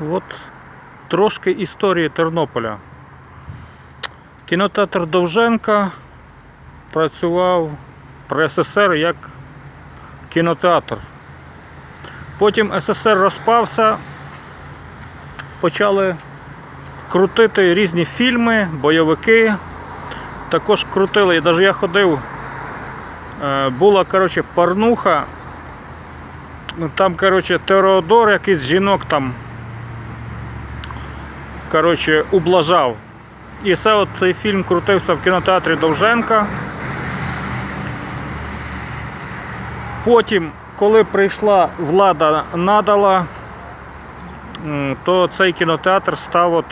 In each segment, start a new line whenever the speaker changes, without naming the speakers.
От трошки історії Тернополя. Кінотеатр Довженка працював при СССР як кінотеатр. Потім СССР розпався, почали крутити різні фільми, бойовики. Також крутили, і навіть я ходив, е, була коротше, порнуха. Ну, Там, коротше, Теодор якийсь жінок там коротше, ублажав. І це от цей фільм крутився в кінотеатрі Довженка. Потім, коли прийшла влада надала, то цей кінотеатр став от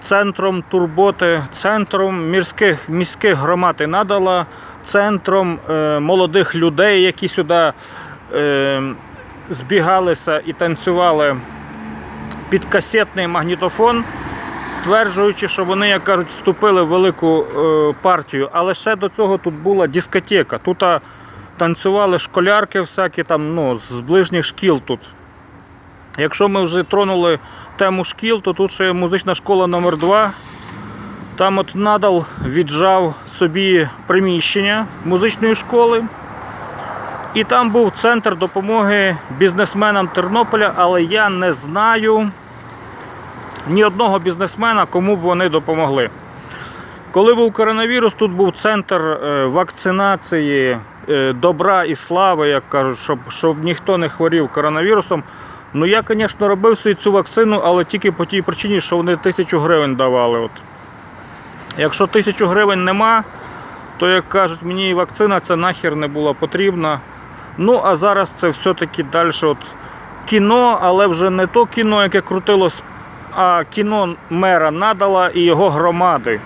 центром турботи, центром міських, міських громад і надала, центром е, молодих людей, які сюди е, збігалися і танцювали під касетний магнітофон, стверджуючи, що вони, як кажуть, вступили в велику е, партію. Але ще до цього тут була дискотека. Тут танцювали школярки всякі там, ну, з ближніх шкіл тут. Якщо ми вже тронули тему шкіл, то тут ще музична школа номер 2 Там от надал віджав собі приміщення музичної школи. І там був центр допомоги бізнесменам Тернополя, але я не знаю ні одного бізнесмена, кому б вони допомогли. Коли був коронавірус, тут був центр е, вакцинації е, добра і слави, як кажуть, щоб, щоб ніхто не хворів коронавірусом. Ну я, звісно, робив собі цю вакцину, але тільки по тій причині, що вони тисячу гривень давали. От. Якщо тисячу гривень нема, то як кажуть, мені вакцина це нахер не була потрібна. Ну, а зараз це все-таки далі от кіно, але вже не то кіно, яке крутилось, а кіно мера надала і його громади.